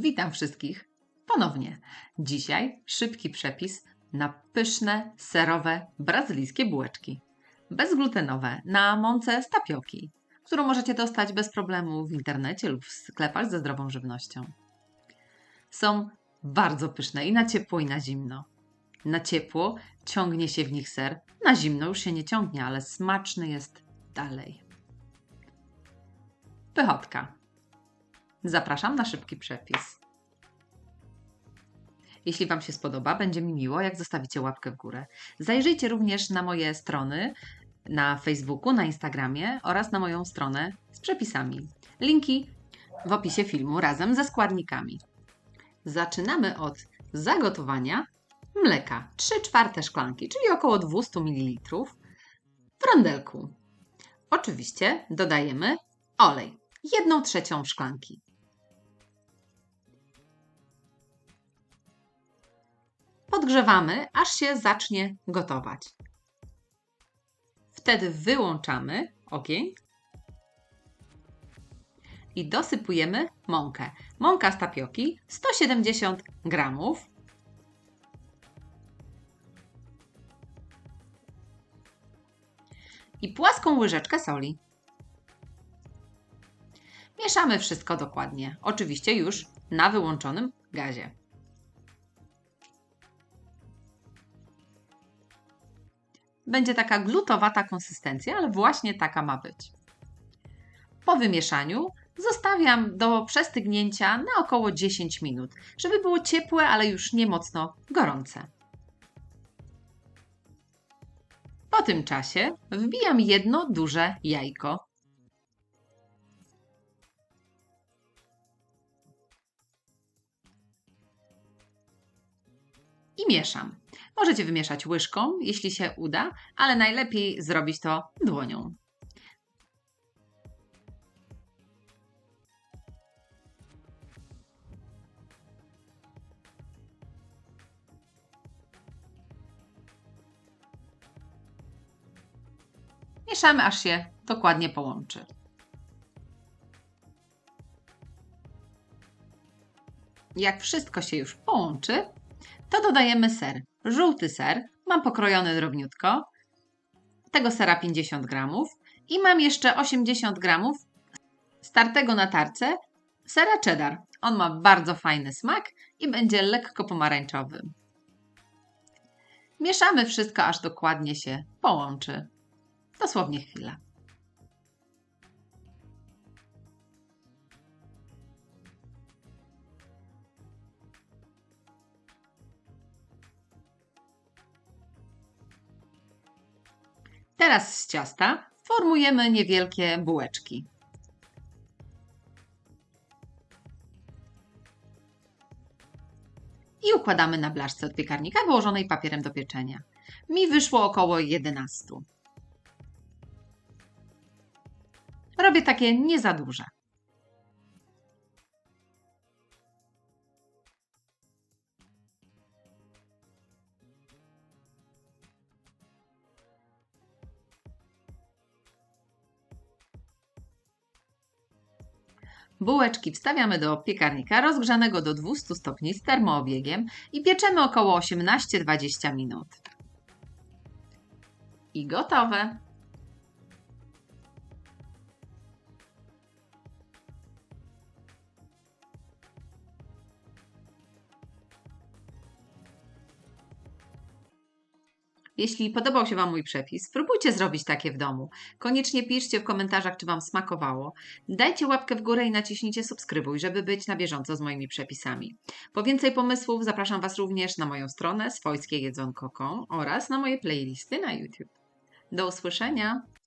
Witam wszystkich ponownie. Dzisiaj szybki przepis na pyszne, serowe, brazylijskie bułeczki. Bezglutenowe, na mące z tapioki, którą możecie dostać bez problemu w internecie lub w sklepach ze zdrową żywnością. Są bardzo pyszne i na ciepło, i na zimno. Na ciepło ciągnie się w nich ser, na zimno już się nie ciągnie, ale smaczny jest dalej. Pychotka. Zapraszam na szybki przepis. Jeśli Wam się spodoba, będzie mi miło, jak zostawicie łapkę w górę. Zajrzyjcie również na moje strony na Facebooku, na Instagramie oraz na moją stronę z przepisami. Linki w opisie filmu razem ze składnikami. Zaczynamy od zagotowania mleka 3 czwarte szklanki, czyli około 200 ml w rondelku. Oczywiście dodajemy olej 1 trzecią szklanki. Podgrzewamy, aż się zacznie gotować. Wtedy wyłączamy ogień i dosypujemy mąkę. Mąka z tapioki 170 gramów. I płaską łyżeczkę soli. Mieszamy wszystko dokładnie, oczywiście już na wyłączonym gazie. Będzie taka glutowata konsystencja, ale właśnie taka ma być. Po wymieszaniu zostawiam do przestygnięcia na około 10 minut, żeby było ciepłe, ale już nie mocno gorące. Po tym czasie wbijam jedno duże jajko. I mieszam. Możecie wymieszać łyżką, jeśli się uda, ale najlepiej zrobić to dłonią. Mieszamy, aż się dokładnie połączy. Jak wszystko się już połączy, to dodajemy ser. Żółty ser, mam pokrojony drobniutko, tego sera 50 gramów i mam jeszcze 80 gramów startego na tarce sera cheddar. On ma bardzo fajny smak i będzie lekko pomarańczowy. Mieszamy wszystko, aż dokładnie się połączy. Dosłownie chwilę. Teraz z ciasta formujemy niewielkie bułeczki. I układamy na blaszce od piekarnika wyłożonej papierem do pieczenia. Mi wyszło około 11. Robię takie nie za duże. Bułeczki wstawiamy do piekarnika rozgrzanego do 200 stopni z termoobiegiem i pieczemy około 18-20 minut. I gotowe. Jeśli podobał się Wam mój przepis, spróbujcie zrobić takie w domu. Koniecznie piszcie w komentarzach, czy Wam smakowało. Dajcie łapkę w górę i naciśnijcie subskrybuj, żeby być na bieżąco z moimi przepisami. Po więcej pomysłów zapraszam Was również na moją stronę swojskie jedzonko.com oraz na moje playlisty na YouTube. Do usłyszenia!